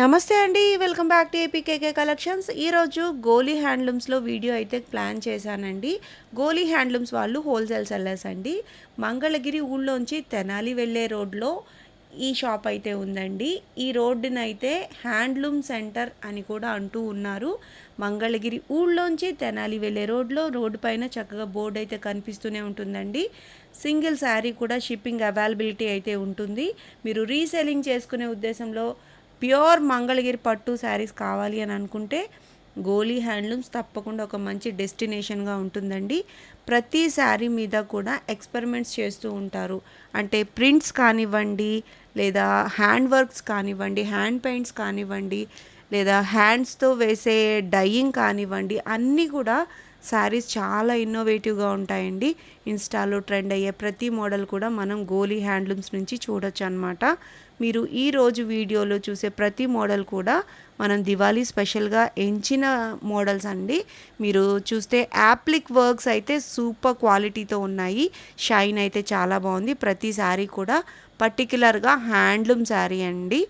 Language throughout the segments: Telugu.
నమస్తే అండి welcome back to APKK collections. ఈరోజు గోలీ హ్యాండ్లూమ్స్లో వీడియో అయితే ప్లాన్ చేశానండి. గోలీ హ్యాండ్లూమ్స్ వాళ్ళు హోల్సేల్ సెల్లర్స్ అండి. మంగళగిరి ఊళ్ళోంచి తెనాలి వెళ్ళే రోడ్లో ఈ షాప్ అయితే ఉందండి. ఈ రోడ్డునైతే హ్యాండ్లూమ్ సెంటర్ అని కూడా అంటూ ఉన్నారు. మంగళగిరి ఊళ్ళోంచి తెనాలి వెళ్ళే రోడ్లో రోడ్డు పైన చక్కగా బోర్డు అయితే కనిపిస్తూనే ఉంటుందండి. సింగిల్ శారీ కూడా షిప్పింగ్ అవైలబిలిటీ అయితే ఉంటుంది. మీరు రీసెల్లింగ్ చేసుకునే ఉద్దేశంలో ప్యూర్ మంగళగిరి పట్టు శారీస్ కావాలి అని అనుకుంటే గోలీ హ్యాండ్లూమ్స్ తప్పకుండా ఒక మంచి డెస్టినేషన్గా ఉంటుందండి. ప్రతి శారీ మీద కూడా ఎక్స్పెరిమెంట్స్ చేస్తూ ఉంటారు. అంటే ప్రింట్స్ కానివ్వండి లేదా హ్యాండ్ వర్క్స్ కానివ్వండి హ్యాండ్ పెయింట్స్ కానివ్వండి లేదా హ్యాండ్స్తో వేసే డయింగ్ కానివ్వండి అన్నీ కూడా శారీస్ చాలా ఇన్నోవేటివ్గా ఉంటాయండి. ఇన్స్టాలో ట్రెండ్ అయ్యే ప్రతి మోడల్ కూడా మనం గోలీ హ్యాండ్లూమ్స్ నుంచి చూడొచ్చు అనమాట మీరు ఈరోజు వీడియోలో చూసే ప్రతి మోడల్ కూడా మనం దివాళీ స్పెషల్గా ఎంచిన మోడల్స్ అండి. మీరు చూస్తే యాప్లిక్ వర్క్స్ అయితే సూపర్ క్వాలిటీతో ఉన్నాయి. షైన్ అయితే చాలా బాగుంది. ప్రతి శారీ కూడా పర్టికులర్గా హ్యాండ్లూమ్ శారీ అండి.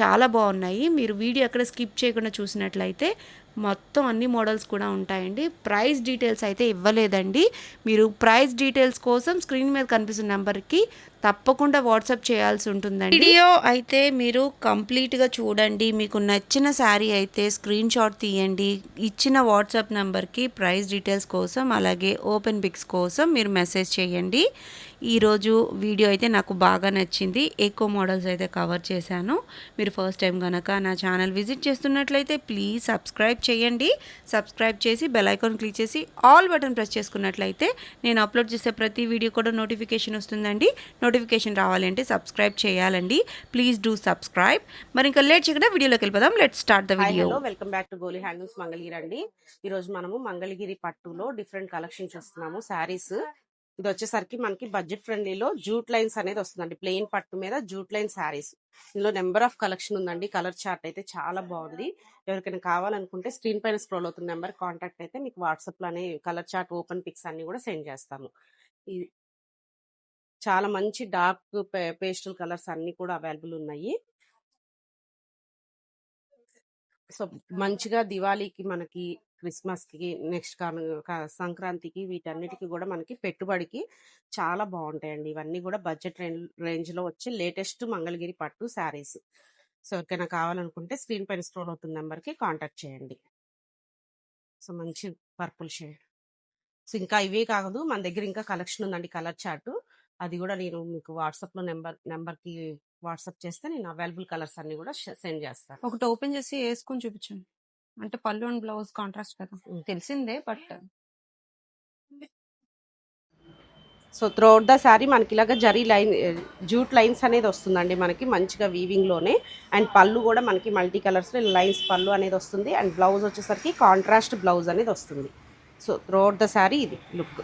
చాలా బాగున్నాయి. మీరు వీడియో ఎక్కడ స్కిప్ చేయకుండా చూసినట్లయితే మొత్తం అన్ని మోడల్స్ కూడా ఉంటాయండి. ప్రైస్ డీటెయిల్స్ అయితే ఇవ్వలేదండి. మీరు ప్రైస్ డీటెయిల్స్ కోసం స్క్రీన్ మీద కనిపిస్తున్న నెంబర్కి తప్పకుండా వాట్సాప్ చేయాల్సి ఉంటుందండి. వీడియో అయితే మీరు కంప్లీట్గా చూడండి. మీకు నచ్చిన శారీ అయితే స్క్రీన్ షాట్ తీయండి. ఇచ్చిన వాట్సాప్ నెంబర్కి ప్రైస్ డీటెయిల్స్ కోసం అలాగే ఓపెన్ పిక్స్ కోసం మీరు మెసేజ్ చేయండి. ఈరోజు వీడియో అయితే నాకు బాగా నచ్చింది. ఎక్కువ మోడల్స్ అయితే కవర్ చేశాను. మీరు ఫస్ట్ టైం కనుక నా ఛానల్ విజిట్ చేస్తున్నట్లయితే ప్లీజ్ సబ్స్క్రైబ్ చేయండి. సబ్స్క్రైబ్ చేసి బెల్ ఐకాన్ క్లిక్ చేసి ఆల్ బటన్ ప్రెస్ చేసుకున్నట్లయితే నేను అప్లోడ్ చేసే ప్రతి వీడియో కూడా నోటిఫికేషన్ వస్తుందండి. నోటిఫికేషన్ రావాలంటే సబ్స్క్రైబ్ చేయాలండి. ప్లీజ్ డూ సబ్స్క్రైబ్ మరి ఇంకా లేట్ చేయకుండా వీడియోలోకి వెళ్ళిపోదాం. Let start the video welcome back to Goli handlooms Mangalagiri అండి. ఈ రోజు మనము మంగళగిరి పట్టులో డిఫరెంట్ కలెక్షన్ చూస్తున్నాము. శారీస్ ఇది వచ్చేసరికి మనకి బడ్జెట్ ఫ్రెండ్లీలో జూట్ లైన్స్ అనేది వస్తుందండి. ప్లెయిన్ పట్టు మీద జూట్ లైన్ శారీస్. ఇందులో నెంబర్ ఆఫ్ కలెక్షన్ ఉందండి. కలర్ చార్ట్ అయితే చాలా బాగుంది. ఎవరికైనా కావాలనుకుంటే స్క్రీన్ పైన స్క్రోల్ అవుతున్న నెంబర్ కాంటాక్ట్ అయితే మీకు వాట్సాప్లోనే కలర్ చార్ట్ ఓపెన్ పిక్స్ అన్ని కూడా సెండ్ చేస్తాము ఇది చాలా మంచి డార్క్ పేస్టల్ కలర్స్ అన్ని కూడా అవైలబుల్ ఉన్నాయి. సో మంచిగా దివాళీకి మనకి క్రిస్మస్కి నెక్స్ట్ సంక్రాంతికి వీటన్నిటికి కూడా మనకి పెట్టుబడికి చాలా బాగుంటాయండి ఇవన్నీ కూడా బడ్జెట్ రేంజ్లో లేటెస్ట్ మంగళగిరి పట్టు శారీస్. సో ఎవరికైనా కావాలనుకుంటే స్క్రీన్ పైన స్క్రోల్ అవుతున్న నెంబర్కి కాంటాక్ట్ చేయండి. సో మంచి పర్పుల్ షేడ్. సో ఇంకా ఇవే కాదు మన దగ్గర ఇంకా కలెక్షన్ ఉందండి కలర్ చార్ట్. అది కూడా నేను మీకు వాట్సాప్లో నెంబర్ నెంబర్కి వాట్సాప్ చేస్తే నేను అవైలబుల్ కలర్స్ అన్ని కూడా సెండ్ చేస్తాను. ఒకటి ఓపెన్ చేసి వేసుకొని చూపించండి. అంటే పళ్ళు అండ్ బ్లౌజ్ కాంట్రాస్ట్ కదా. తెలిసిందే but so throughout the sari మనకి ఇలాగ జరీ లైన్ జూట్ లైన్స్ అనేది వస్తుందండి మనకి మంచిగా వీవింగ్లోనే. అండ్ పళ్ళు కూడా మనకి మల్టీ కలర్స్ లైన్స్ పళ్ళు అనేది వస్తుంది. అండ్ బ్లౌజ్ వచ్చేసరికి కాంట్రాస్ట్ బ్లౌజ్ అనేది వస్తుంది. సో త్రోట్ ద శారీ ఇది లుక్.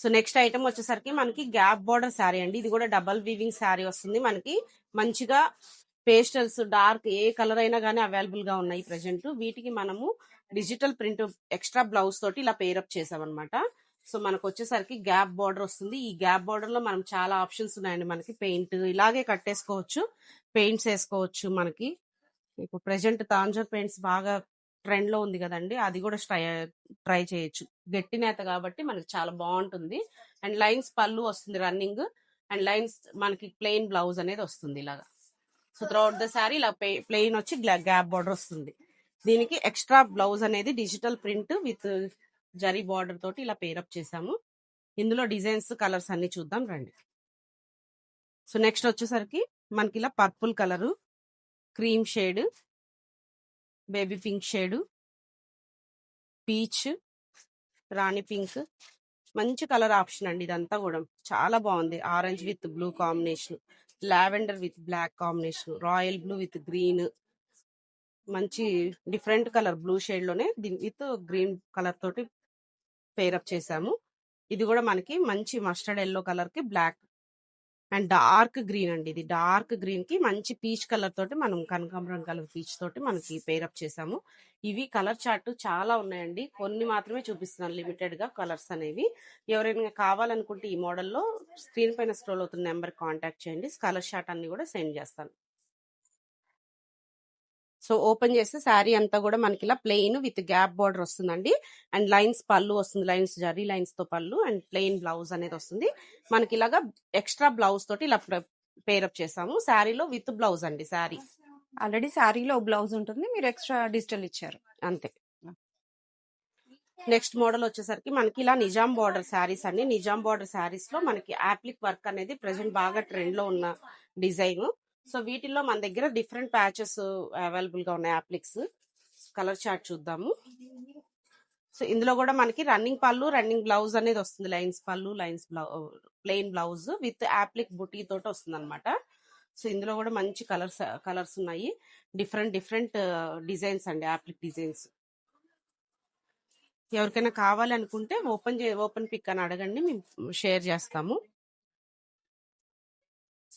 సో నెక్స్ట్ ఐటమ్ వచ్చేసరికి మనకి గ్యాప్ బార్డర్ శారీ అండి. ఇది కూడా డబల్ వీవింగ్ శారీ వస్తుంది. మనకి మంచిగా పేస్టల్స్ డార్క్ ఏ కలర్ అయినా కానీ అవైలబుల్గా ఉన్నాయి ప్రెసెంట్ వీటికి మనము డిజిటల్ ప్రింట్ ఎక్స్ట్రా బ్లౌజ్ తోటి ఇలా పేరప్ చేసామన్నమాట. సో మనకు వచ్చేసరికి గ్యాప్ బార్డర్ వస్తుంది. ఈ గ్యాప్ బార్డర్లో మనం చాలా ఆప్షన్స్ ఉన్నాయండి మనకి. పెయింట్ ఇలాగే కట్టేసుకోవచ్చు. పెయింట్స్ వేసుకోవచ్చు మనకి. ఇప్పుడు ప్రెసెంట్ తాంజర్ పెయింట్స్ బాగా ట్రెండ్లో ఉంది కదండి! అది కూడా ట్రై ట్రై చేయొచ్చు. గట్టి నేత కాబట్టి మనకి చాలా బాగుంటుంది అండ్ లైన్స్ పళ్ళు వస్తుంది రన్నింగ్. అండ్ లైన్స్ మనకి ప్లెయిన్ బ్లౌజ్ అనేది వస్తుంది ఇలాగా. సో త్రౌట్ ద శారీ ఇలా ప్లెయిన్ వచ్చి గ్యాప్ బార్డర్ వస్తుంది. దీనికి ఎక్స్ట్రా బ్లౌజ్ అనేది digital print with zari border తోటి ఇలా పేరప్ చేసాము ఇందులో డిజైన్స్ కలర్స్ అన్ని చూద్దాం రండి. సో నెక్స్ట్ వచ్చేసరికి మనకి ఇలా purple colour cream shade baby pink shade. Peach. Rani pink. మంచి కలర్ ఆప్షన్ అండి ఇదంతా కూడా. చాలా బాగుంది. Orange with blue combination. Lavender with black combination. Royal blue with green. మంచి డిఫరెంట్ కలర్ బ్లూ షేడ్లోనే విత్ గ్రీన్ కలర్ తోటి పేరప్ చేసాము ఇది కూడా మనకి మంచి మస్టర్డ్ ఎల్లో కలర్కి బ్లాక్ అండ్ డార్క్ గ్రీన్ అండి. ఇది డార్క్ గ్రీన్కి మంచి పీచ్ కలర్ తోటి మనం కనకాంబరం కలర్ పీచ్ తోటి మనకి పేరప్ చేసాము. ఇవి కలర్ చార్ట్ చాలా ఉన్నాయండి. కొన్ని మాత్రమే చూపిస్తున్నాను లిమిటెడ్గా కలర్స్ అనేవి. ఎవరైనా కావాలనుకుంటే ఈ మోడల్లో స్క్రీన్ పైన స్క్రోల్ అవుతున్న నెంబర్ కాంటాక్ట్ చేయండి. కలర్ షార్ట్ అన్ని కూడా సెండ్ చేస్తాను. సో ఓపెన్ చేస్తే శారీ అంతా కూడా మనకి ఇలా ప్లెయిన్ విత్ గ్యాప్ బార్డర్ వస్తుందండి. అండ్ లైన్స్ పళ్ళు వస్తుంది. లైన్స్ జరీ లైన్స్తో పళ్ళు అండ్ ప్లెయిన్ బ్లౌజ్ అనేది వస్తుంది. మనకి ఇలాగా ఎక్స్ట్రా బ్లౌజ్ తోటి ఇలా పేరప్ చేసాము. శారీలో విత్ బ్లౌజ్ అండి శారీ. ఆల్రెడీ శారీలో బ్లౌజ్ ఉంటుంది. మీరు ఎక్స్ట్రా డిజిటల్ ఇచ్చారు. అంతే. నెక్స్ట్ మోడల్ వచ్చేసరికి మనకి ఇలా నిజాం బార్డర్ శారీస్ అన్ని నిజాం బార్డర్ శారీస్లో మనకి యాప్లిక్ వర్క్ అనేది ప్రెసెంట్ బాగా ట్రెండ్లో ఉన్న డిజైన్. సో వీటిల్లో మన దగ్గర డిఫరెంట్ ప్యాచెస్ అవైలబుల్గా ఉన్నాయి యాప్లిక్స్ కలర్ చార్ట్ చూద్దాము. సో ఇందులో కూడా మనకి రన్నింగ్ పళ్ళు రన్నింగ్ బ్లౌజ్ అనేది వస్తుంది. లైన్స్ పళ్ళు lines plain blouse with applique బుటీ తోటి వస్తుంది అనమాట సో ఇందులో కూడా మంచి కలర్స్ కలర్స్ ఉన్నాయి. డిఫరెంట్ డిఫరెంట్ డిజైన్స్ అండి యాప్లిక్ డిజైన్స్. ఎవరికైనా కావాలనుకుంటే ఓపెన్ చే ఓపెన్ పిక్ అని అడగండి. మేము షేర్ చేస్తాము.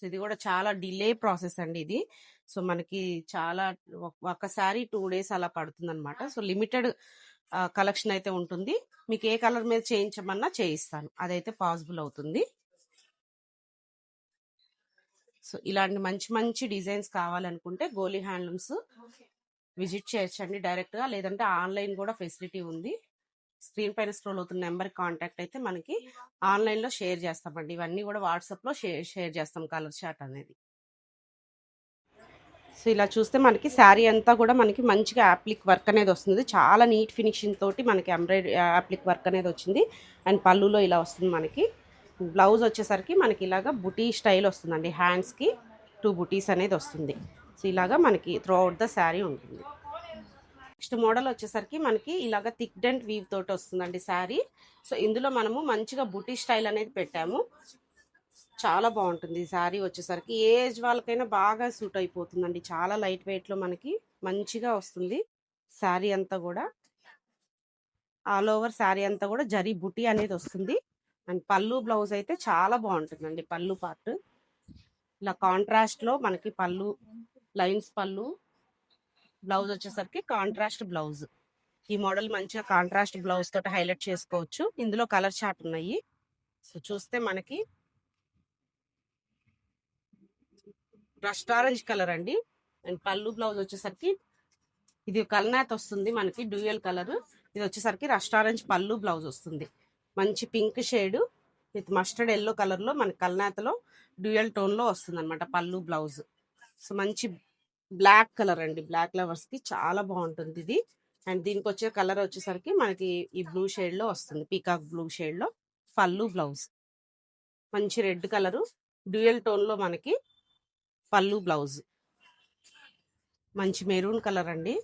ఇది కూడా చాలా డిలే ప్రాసెస్ అండి ఇది. సో మనకి చాలా ఒక- ఒకసారి టూ డేస్ అలా పడుతుంది అనమాట సో లిమిటెడ్ కలెక్షన్ అయితే ఉంటుంది. మీకు ఏ కలర్ మీద చేయించమన్నా చేయిస్తాను. అదైతే పాసిబుల్ అవుతుంది. సో ఇలాంటి మంచి మంచి డిజైన్స్ కావాలనుకుంటే గోలీ హ్యాండ్లూమ్స్ విజిట్ చేయొచ్చండి డైరెక్ట్గా లేదంటే ఆన్లైన్ కూడా ఫెసిలిటీ ఉంది. స్క్రీన్ పైన స్క్రోల్ అవుతున్న నెంబర్ కాంటాక్ట్ అయితే మనకి ఆన్లైన్లో షేర్ చేస్తామండి. ఇవన్నీ కూడా వాట్సాప్లో షేర్ షేర్ చేస్తాం కలర్ షార్ట్ అనేది. సో ఇలా చూస్తే మనకి శారీ అంతా కూడా మనకి మంచిగా యాప్లిక్ వర్క్ అనేది వస్తుంది. చాలా నీట్ ఫినిషింగ్ తోటి మనకి ఎంబ్రాయిడరీ యాప్లిక్ వర్క్ అనేది వచ్చింది. అండ్ పళ్ళులో ఇలా వస్తుంది మనకి. బ్లౌజ్ వచ్చేసరికి మనకి ఇలాగా బుటీ స్టైల్ వస్తుందండి. హ్యాండ్స్కి టూ బుటీస్ అనేది వస్తుంది. సో ఇలాగా మనకి త్రూ అవుట్ ద శారీ ఉంటుంది. నెక్స్ట్ మోడల్ వచ్చేసరికి మనకి ఇలాగ థిక్ డెంట్ వీవ్ తోటి వస్తుందండి శారీ. సో ఇందులో మనము మంచిగా బుటీ స్టైల్ అనేది పెట్టాము. చాలా బాగుంటుంది ఈ శారీ వచ్చేసరికి. ఏ ఏజ్ వాళ్ళకైనా బాగా సూట్ అయిపోతుందండి. చాలా లైట్ వెయిట్లో మనకి మంచిగా వస్తుంది శారీ అంతా కూడా. ఆల్ ఓవర్ శారీ అంతా కూడా జరీ బుటీ అనేది వస్తుంది. అండ్ పళ్ళు బ్లౌజ్ అయితే చాలా బాగుంటుందండి పళ్ళు పార్ట్. ఇలా కాంట్రాస్ట్లో మనకి పళ్ళు లైన్స్ పళ్ళు బ్లౌజ్ వచ్చేసరికి కాంట్రాస్ట్ బ్లౌజ్. ఈ మోడల్ మంచిగా కాంట్రాస్ట్ బ్లౌజ్ తోటి హైలైట్ చేసుకోవచ్చు. ఇందులో కలర్ చార్ట్ ఉన్నాయి. సో చూస్తే మనకి రస్ట్ ఆరెంజ్ కలర్ అండి. అండ్ పళ్ళు బ్లౌజ్ వచ్చేసరికి ఇది కల్నాథ్ వస్తుంది మనకి డ్యూయల్ కలర్. ఇది వచ్చేసరికి రస్ట్ ఆరెంజ్ పళ్ళు బ్లౌజ్ వస్తుంది. మంచి pink shade with mustard yellow కలర్లో మనకి కల్నాథ్లో డ్యూయల్ టోన్లో వస్తుంది అనమాట పళ్ళు బ్లౌజ్. సో మంచి బ్లాక్ కలర్ అండి. బ్లాక్ లవర్స్కి చాలా బాగుంటుంది ఇది. అండ్ దీనికి వచ్చే కలర్ వచ్చేసరికి మనకి ఈ బ్లూ షేడ్లో వస్తుంది. పీకాక్ బ్లూ షేడ్లో పళ్ళు బ్లౌజ్. మంచి రెడ్ కలరు. డ్యూయల్ టోన్లో మనకి పళ్ళు బ్లౌజ్. మంచి మెరూన్ కలర్ అండి.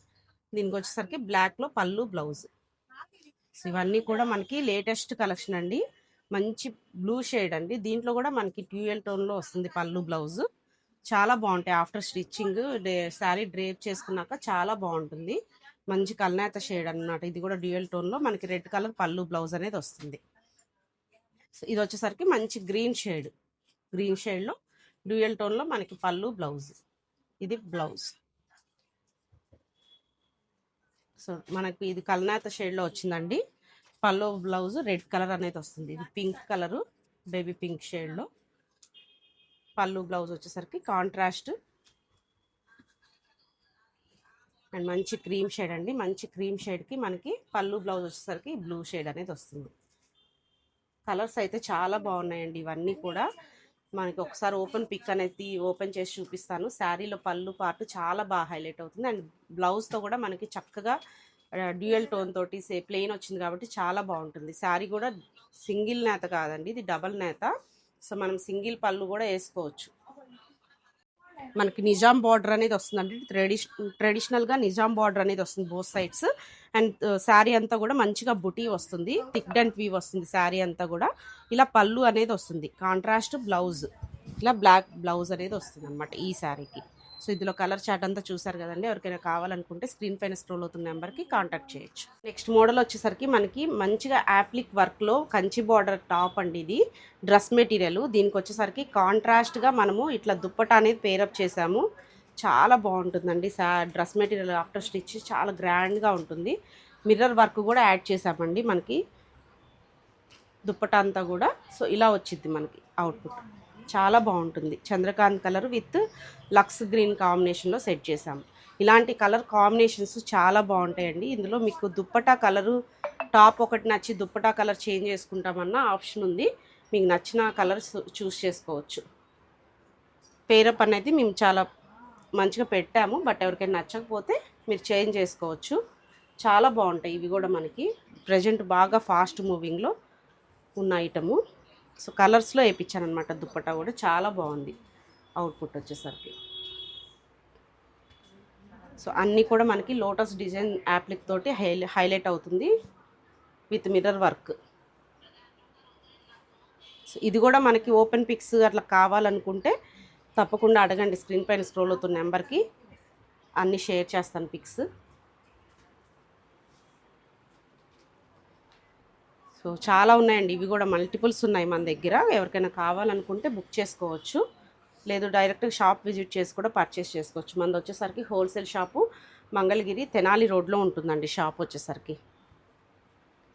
దీనికి వచ్చేసరికి బ్లాక్లో పళ్ళు బ్లౌజ్. ఇవన్నీ కూడా మనకి లేటెస్ట్ కలెక్షన్ అండి. మంచి బ్లూ షేడ్ అండి. దీంట్లో కూడా మనకి ట్యూయల్ టోన్లో వస్తుంది పళ్ళు బ్లౌజ్. చాలా బాగుంటాయి. ఆఫ్టర్ స్టిచ్చింగ్ శారీ డ్రేప్ చేసుకున్నాక చాలా బాగుంటుంది. మంచి కల్నేత షేడ్ అన్నమాట. ఇది కూడా డ్యూయల్ టోన్లో మనకి రెడ్ కలర్ పళ్ళు బ్లౌజ్ అనేది వస్తుంది. ఇది వచ్చేసరికి మంచి గ్రీన్ షేడ్. గ్రీన్ షేడ్లో డ్యూయల్ టోన్లో మనకి పళ్ళు బ్లౌజ్. ఇది బ్లౌజ్. సో మనకి ఇది కల్నాత షేడ్లో వచ్చిందండి. పళ్ళు బ్లౌజ్ రెడ్ కలర్ అనేది వస్తుంది. ఇది పింక్ కలరు బేబీ పింక్ షేడ్లో. పళ్ళు బ్లౌజ్ వచ్చేసరికి కాంట్రాస్ట్ అండ్ మంచి క్రీమ్ షేడ్ అండి. మంచి క్రీమ్ షేడ్కి మనకి పళ్ళు బ్లౌజ్ వచ్చేసరికి బ్లూ షేడ్ అనేది వస్తుంది. కలర్స్ అయితే చాలా బాగున్నాయండి. ఇవన్నీ కూడా మనకి ఒకసారి ఓపెన్ పిక్ అనేది ఓపెన్ చేసి చూపిస్తాను. శారీలో పళ్ళు పార్ట్ చాలా బాగా హైలైట్ అవుతుంది. అండ్ బ్లౌజ్తో కూడా మనకి చక్కగా డ్యూయల్ టోన్ తోటి సే ప్లెయిన్ వచ్చింది కాబట్టి చాలా బాగుంటుంది. శారీ కూడా సింగిల్ నేత కాదండి. ఇది డబల్ నేత. సో మనం సింగిల్ పళ్ళు కూడా వేసుకోవచ్చు. మనకి నిజాం బార్డర్ అనేది వస్తుందండి. ట్రెడిష్ ట్రెడిషనల్గా నిజాం బార్డర్ అనేది వస్తుంది బోత్ సైడ్స్. అండ్ శారీ అంతా కూడా మంచిగా బుటీ వస్తుంది. థిక్ అండ్ వీవ్ వస్తుంది శారీ అంతా కూడా. ఇలా పళ్ళు అనేది వస్తుంది. Contrast blouse. ఇలా బ్లాక్ బ్లౌజ్ అనేది వస్తుంది అనమాట ఈ శారీకి. సో ఇందులో కలర్ చార్ట్ అంతా చూసారు కదండి. ఎవరికైనా కావాలనుకుంటే స్క్రీన్ పైన స్క్రోల్ అవుతున్న నెంబర్కి కాంటాక్ట్ చేయొచ్చు. నెక్స్ట్ మోడల్ వచ్చేసరికి మనకి మంచిగా యాప్లిక్ వర్క్లో కంచి బార్డర్ టాప్ అండి ఇది. Dress material. దీనికి వచ్చేసరికి కాంట్రాస్ట్గా మనము ఇట్లా దుప్పట అనేది పేరప్ చేసాము. చాలా బాగుంటుందండి సా డ్రెస్ మెటీరియల్ ఆఫ్టర్ స్టిచ్ చాలా గ్రాండ్గా ఉంటుంది. మిర్రర్ వర్క్ కూడా యాడ్ చేసామండి మనకి. దుప్పట అంతా కూడా. సో ఇలా వచ్చింది మనకి అవుట్పుట్. చాలా బాగుంటుంది. చంద్రకాంత్ కలర్ విత్ లక్స్ గ్రీన్ కాంబినేషన్లో సెట్ చేసాము ఇలాంటి కలర్ కాంబినేషన్స్ చాలా బాగుంటాయండి. ఇందులో మీకు దుప్పటా కలరు టాప్ ఒకటి నచ్చి దుప్పటా కలర్ చేంజ్ చేసుకుంటామన్న ఆప్షన్ ఉంది. మీకు నచ్చిన కలర్స్ చూస్ చేసుకోవచ్చు. పేరప్ అనేది మేము చాలా మంచిగా పెట్టాము. బట్ ఎవరికైనా నచ్చకపోతే మీరు చేంజ్ చేసుకోవచ్చు. చాలా బాగుంటాయి. ఇవి కూడా మనకి ప్రజెంట్ బాగా ఫాస్ట్ మూవింగ్లో ఉన్న ఐటము. సో కలర్స్లో వేయించాను అనమాట దుప్పటా కూడా చాలా బాగుంది. అవుట్పుట్ వచ్చేసరికి. సో అన్నీ కూడా మనకి లోటస్ డిజైన్ యాప్లిక్ తోటి హైలై హైలైట్ అవుతుంది. With mirror work. సో ఇది కూడా మనకి ఓపెన్ పిక్స్ అట్లా కావాలనుకుంటే తప్పకుండా అడగండి. స్క్రీన్ పైన స్క్రోల్ అవుతున్న నెంబర్కి. అన్నీ షేర్ చేస్తాను పిక్స్. సో చాలా ఉన్నాయండి. ఇవి కూడా మల్టిపుల్స్ ఉన్నాయి మన దగ్గర. ఎవరికైనా కావాలనుకుంటే బుక్ చేసుకోవచ్చు. లేదు డైరెక్ట్గా షాప్ విజిట్ చేసి కూడా పర్చేస్ చేసుకోవచ్చు. మనది వచ్చేసరికి హోల్సేల్ షాపు మంగళగిరి తెనాలి రోడ్లో ఉంటుందండి షాప్ వచ్చేసరికి.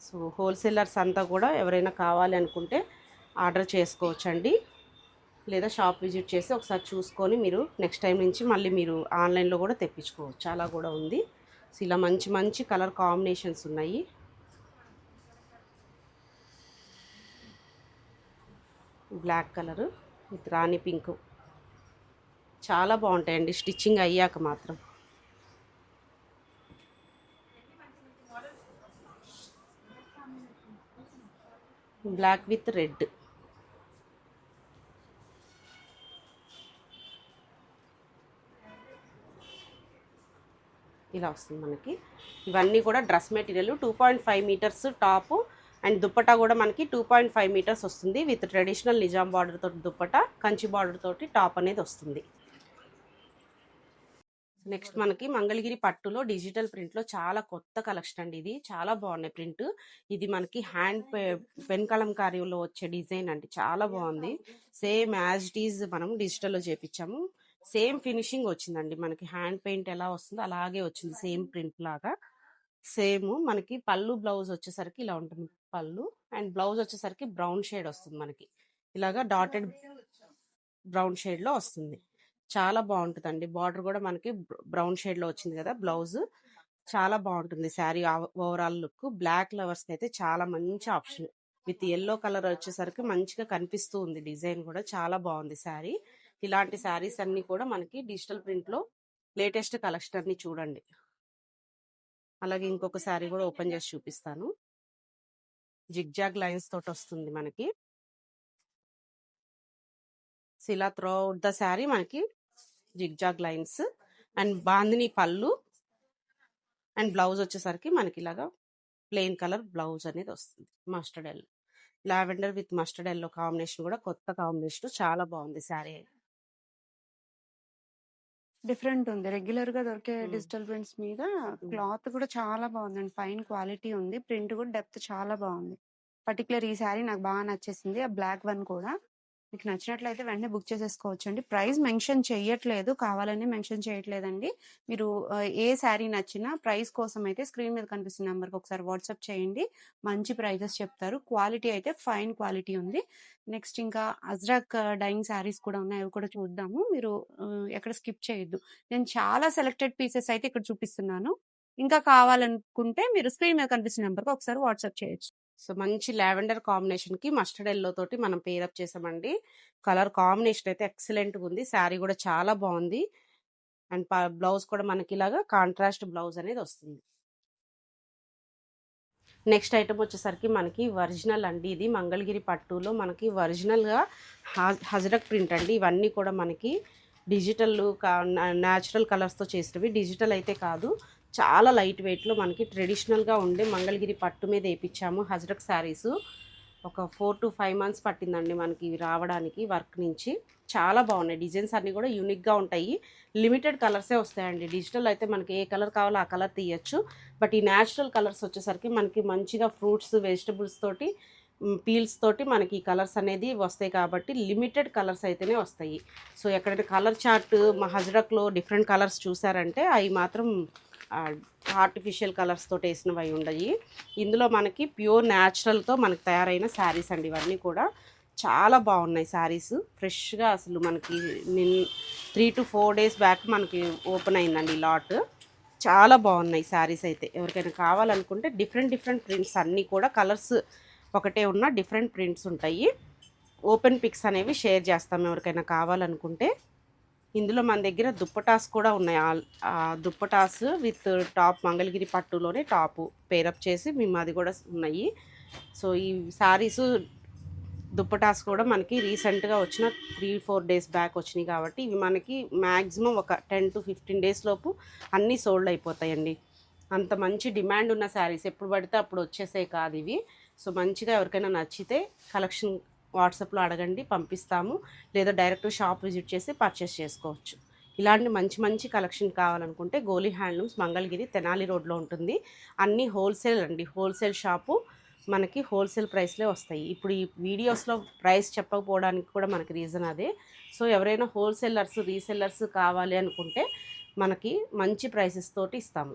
సో హోల్సేలర్స్ అంతా కూడా ఎవరైనా కావాలి అనుకుంటే ఆర్డర్ చేసుకోవచ్చండి. లేదా షాప్ విజిట్ చేసి ఒకసారి చూసుకొని మీరు నెక్స్ట్ టైం నుంచి మళ్ళీ మీరు ఆన్లైన్లో కూడా తెప్పించుకోవచ్చు. అలా కూడా ఉంది. సో ఇలా మంచి మంచి కలర్ కాంబినేషన్స్ ఉన్నాయి. Black colour with rani pink. చాలా బాగుంటాయండి. స్టిచ్చింగ్ అయ్యాక మాత్రం. Black with red. ఇలా వస్తుంది మనకి. ఇవన్నీ కూడా dress material. Two point five metres top. And dupatta కూడా మనకి టూ పాయింట్ ఫైవ్ మీటర్స్ వస్తుంది విత్ ట్రెడిషనల్ నిజాం బార్డర్ తోటి దుప్పటా కంచి బార్డర్ తోటి టాప్ అనేది వస్తుంది. నెక్స్ట్ మనకి మంగళగిరి పట్టులో డిజిటల్ ప్రింట్లో చాలా కొత్త కలెక్షన్ అండి ఇది. చాలా బాగున్నాయి ప్రింట్. ఇది మనకి హ్యాండ్ పెన్ కలంకారీలో వచ్చే డిజైన్ అండి. చాలా బాగుంది. సేమ్ యాజ్ ఇట్ ఈజ్ మనం డిజిటల్లో చేపించాము. సేమ్ ఫినిషింగ్ వచ్చిందండి. మనకి హ్యాండ్ పెయింట్ ఎలా వస్తుందో అలాగే వచ్చింది. సేమ్ ప్రింట్ లాగా. సేమ్ మనకి పళ్ళు బ్లౌజ్ వచ్చేసరికి ఇలా ఉంటుంది. పళ్ళు అండ్ బ్లౌజ్ వచ్చేసరికి బ్రౌన్ షేడ్ వస్తుంది మనకి. ఇలాగా డాటెడ్ బ్రౌన్ షేడ్లో వస్తుంది. చాలా బాగుంటుందండి. బార్డర్ కూడా మనకి బ్రౌన్ షేడ్లో వచ్చింది కదా బ్లౌజ్. చాలా బాగుంటుంది sari overall look. Black lovers అయితే చాలా మంచి ఆప్షన్. విత్ ఎల్లో కలర్ వచ్చేసరికి మంచిగా కనిపిస్తూ ఉంది డిజైన్ కూడా. చాలా బాగుంది శారీ. ఇలాంటి శారీస్ అన్ని కూడా మనకి డిజిటల్ ప్రింట్లో లేటెస్ట్ కలెక్షన్ అన్ని చూడండి. అలాగే ఇంకొక శారీ కూడా ఓపెన్ చేసి చూపిస్తాను. జిగ్జాగ్ లైన్స్ తోటి వస్తుంది మనకి. శిలా ఇలా త్రో అవుట్ ద శారీ మనకి జిగ్జాగ్ లైన్స్ అండ్ బాందిని పళ్ళు అండ్ బ్లౌజ్ వచ్చేసరికి మనకి ఇలాగా ప్లెయిన్ కలర్ బ్లౌజ్ అనేది వస్తుంది mustard yellow. Lavender with mustard yellow combination కూడా కొత్త కాంబినేషన్ చాలా బాగుంది శారీ డిఫరెంట్ ఉంది. రెగ్యులర్గా దొరికే. డిజిటల్ ప్రింట్స్ మీద క్లాత్ కూడా చాలా బాగుందండి. ఫైన్ క్వాలిటీ ఉంది. ప్రింట్ కూడా డెప్త్ చాలా బాగుంది. పర్టికులర్ ఈ శారీ నాకు బాగా నచ్చేసింది. ఆ బ్లాక్ వన్ కూడా. మీకు నచ్చినట్లయితే వెంటనే బుక్ చేసేసుకోవచ్చు అండి ప్రైస్ మెన్షన్ చేయట్లేదు కావాలని మెన్షన్ చేయట్లేదండి మీరు ఏ శారీ నచ్చినా ప్రైస్ కోసం అయితే స్క్రీన్ మీద కనిపిస్తున్న నెంబర్కి ఒకసారి వాట్సాప్ చేయండి. మంచి ప్రైజెస్ చెప్తారు. క్వాలిటీ అయితే ఫైన్ క్వాలిటీ ఉంది. నెక్స్ట్ ఇంకా అజ్రాక్ డైయింగ్ శారీస్ కూడా ఉన్నాయి. అవి కూడా చూద్దాము. మీరు ఎక్కడ స్కిప్ చేయొద్దు. నేను చాలా సెలెక్టెడ్ పీసెస్ అయితే ఇక్కడ చూపిస్తున్నాను. ఇంకా కావాలనుకుంటే మీరు స్క్రీన్ మీద కనిపిస్తున్న నెంబర్కి ఒకసారి వాట్సాప్ చేయొచ్చు. సో మంచి లావెండర్ కాంబినేషన్కి మస్టర్డ్ ఎల్లో తోటి మనం పేరప్ చేసామండి. కలర్ కాంబినేషన్ అయితే ఎక్సలెంట్ ఉంది. శారీ కూడా చాలా బాగుంది. అండ్ బ్లౌజ్ కూడా మనకి ఇలాగా కాంట్రాస్ట్ బ్లౌజ్ అనేది వస్తుంది. నెక్స్ట్ ఐటమ్ వచ్చేసరికి మనకి ఒరిజినల్ అండి ఇది. మంగళగిరి పట్టులో మనకి ఒరిజినల్గా హజరక్ ప్రింట్ అండి. ఇవన్నీ కూడా మనకి డిజిటల్ న్యాచురల్ కలర్స్తో చేసినవి. డిజిటల్ అయితే కాదు. చాలా లైట్ వెయిట్లో మనకి ట్రెడిషనల్గా ఉండే మంగళగిరి పట్టు మీద వేయించాము హజరక్ శారీస్. ఒక ఫోర్ టు ఫైవ్ మంత్స్ పట్టిందండి మనకి ఇవి రావడానికి వర్క్ నుంచి. చాలా బాగున్నాయి. డిజైన్స్ అన్నీ కూడా యూనిక్గా ఉంటాయి. లిమిటెడ్ కలర్సే వస్తాయండి. డిజిటల్ అయితే మనకి ఏ కలర్ కావాలో ఆ కలర్ తీయచ్చు. బట్ ఈ న్యాచురల్ కలర్స్ వచ్చేసరికి మనకి మంచిగా ఫ్రూట్స్ వెజిటబుల్స్ తోటి పీల్స్ తోటి మనకి ఈ కలర్స్ అనేది వస్తాయి కాబట్టి లిమిటెడ్ కలర్స్ అయితేనే వస్తాయి. సో ఎక్కడైనా కలర్ చార్ట్ మా హజరక్లో డిఫరెంట్ కలర్స్ చూసారంటే అవి మాత్రం ఆర్టిఫిషియల్ కలర్స్ తోటి వేసినవి అవి ఉండయి. ఇందులో మనకి ప్యూర్ న్యాచురల్తో మనకి తయారైన శారీస్ అండి. ఇవన్నీ కూడా చాలా బాగున్నాయి శారీస్ ఫ్రెష్గా అసలు మనకి నిన్ three to four days back మనకి ఓపెన్ అయిందండి లాట్ చాలా బాగున్నాయి శారీస్ అయితే. ఎవరికైనా కావాలనుకుంటే డిఫరెంట్ డిఫరెంట్ ప్రింట్స్ అన్నీ కూడా కలర్స్ ఒకటే ఉన్న డిఫరెంట్ ప్రింట్స్ ఉంటాయి. ఓపెన్ పిక్స్ అనేవి షేర్ చేస్తాం. ఎవరికైనా కావాలనుకుంటే ఇందులో మన దగ్గర దుప్పటాస్ కూడా ఉన్నాయి. All- dupattas with top Mangalagiri పట్టులోనే top pair up చేసి మేము అది కూడా ఉన్నాయి. సో ఈ శారీస్ దుప్పటాస్ కూడా మనకి రీసెంట్గా వచ్చిన త్రీ ఫోర్ డేస్ బ్యాక్ వచ్చినాయి కాబట్టి ఇవి మనకి మ్యాక్సిమం ఒక టెన్ టు ఫిఫ్టీన్ డేస్ లోపు అన్నీ సోల్డ్ అయిపోతాయండి. అంత మంచి డిమాండ్ ఉన్న శారీస్ ఎప్పుడు పడితే అప్పుడు వచ్చేసే కాదు ఇవి. సో మంచిగా ఎవరికైనా నచ్చితే కలెక్షన్ వాట్సాప్లో అడగండి పంపిస్తాము. లేదా డైరెక్ట్ షాప్ విజిట్ చేసి పర్చేస్ చేసుకోవచ్చు. ఇలాంటి మంచి మంచి కలెక్షన్ కావాలనుకుంటే గోలీ హ్యాండ్లూమ్స్ మంగళగిరి తెనాలి రోడ్లో ఉంటుంది. అన్నీ హోల్సేల్ అండి. హోల్సేల్ షాపు మనకి హోల్సేల్ ప్రైస్లే వస్తాయి. ఇప్పుడు ఈ వీడియోస్లో ప్రైస్ చెప్పకపోవడానికి కూడా మనకి రీజన్ అదే. సో ఎవరైనా హోల్సేలర్స్ రీసెల్లర్స్ కావాలి అనుకుంటే మనకి మంచి ప్రైసెస్ తోటి ఇస్తాము.